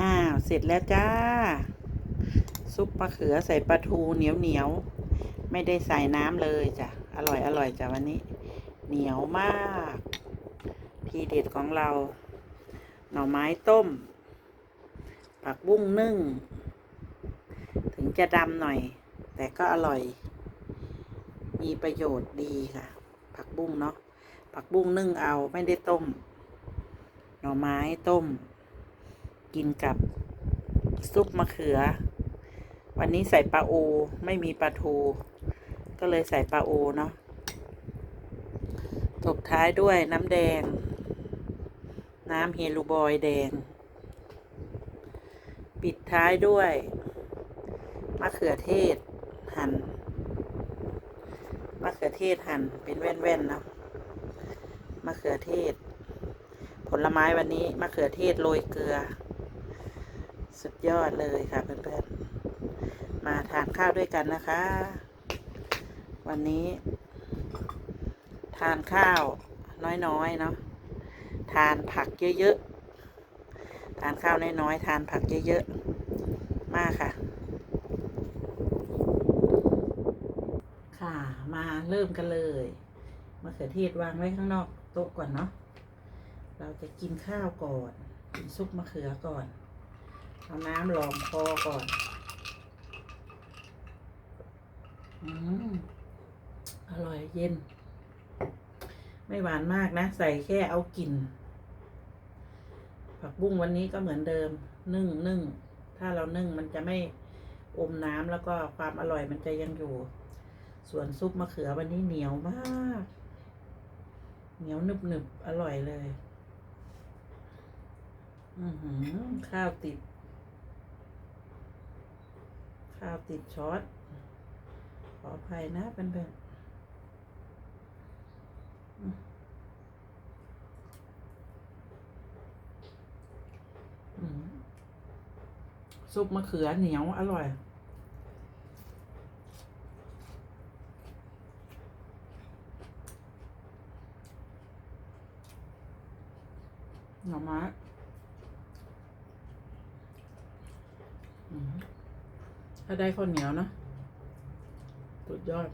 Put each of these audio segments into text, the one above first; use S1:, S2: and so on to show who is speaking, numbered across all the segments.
S1: อ้าว เสร็จแล้วจ้า ซุปมะเขือใส่ปลาทูเหนียวเหนียวไม่ได้ใส่น้ำเลยจ้ะ อร่อยอร่อยจ้ะวันนี้ เหนียวมาก ทีเด็ดของเรา หน่อไม้ต้ม ผักบุ้งนึ่ง ถึงจะดำหน่อย แต่ก็อร่อย มีประโยชน์ดีค่ะ ผักบุ้งเนาะผักบุ้งนึ่งเอาไม่ได้ต้ม หน่อไม้ต้ม กินกับซุปมะเขือ วันนี้ใส่ปลาโอ ไม่มีปลาทู ก็เลยใส่ปลาโอเนาะตบท้ายด้วยน้ำแดง น้ำเฮลูบอยแดง ปิดท้ายด้วย มะเขือเทศหั่นมะเขือเทศหั่นเป็นแว่นๆเนาะมะเขือเทศ ผลไม้วันนี้มะเขือเทศโรยเกลือ สุดยอดเลยค่ะ เพื่อนๆ มาทานข้าวด้วยกันนะคะ วันนี้ ทานข้าวน้อยๆเนาะทานผักเยอะๆ ทานข้าวน้อยๆ ทานผักเยอะๆ มากค่ะ ค่ะ มาเริ่มกันเลยมะเขือเทศวางไว้ข้างนอกโต๊ะก่อนเนาะ เราจะกินข้าวก่อน กินซุปมะเขือก่อน เอาน้ำรองคอก่อนอืมอร่อยเย็น ไม่หวานมากนะ ใส่แค่เอากลิ่น ผักบุ้งวันนี้ก็เหมือนเดิม นึ่งนึ่งถ้าเรานึ่งมันจะไม่อมน้ำแล้วก็ความอร่อยมันจะยังอยู่ ส่วนซุปมะเขือวันนี้เหนียวมาก เหนียวหนึบหนึบๆอร่อยเลย อือหือ ข้าวติด ข้าวติดช็อต ขออภัยนะเพื่อนๆอืมอืมซุปมะเขือเหนียว อร่อยหน่อไม้อืม ถ้าได้ข้าวเหนียวนะสุดยอด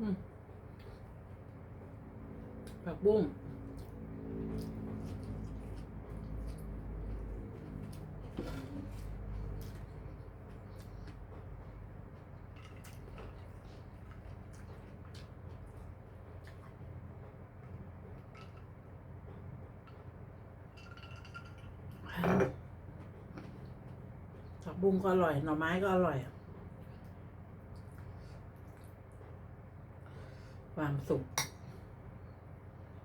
S1: ผักบุ้งผักบุ้งก็อร่อย หน่อไม้ก็อร่อย ความสุข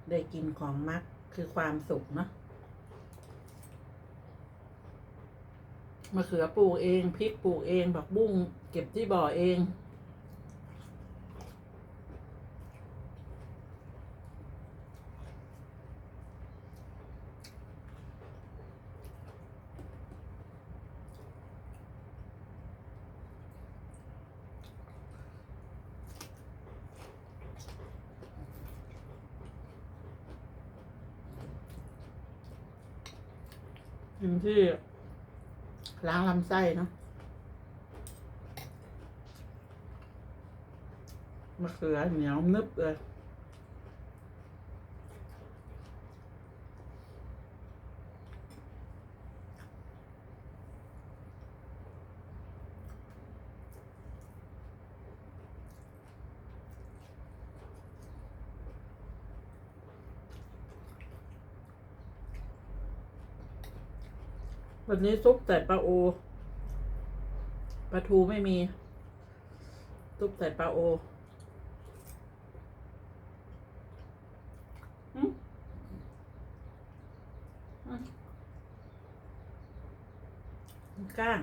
S1: ได้กินของมักคือความสุขเนาะมะเขือปลูกเองพริกปลูกเองผักบุ้งเก็บที่บ่อเอง กินที่ ล้างลำไส้เนาะมะเขือเหนียวนึบเลย วันนี้ซุปใส่ปลาโอปลาทูไม่มีซุปใส่ปลาโออืมอืมก้าง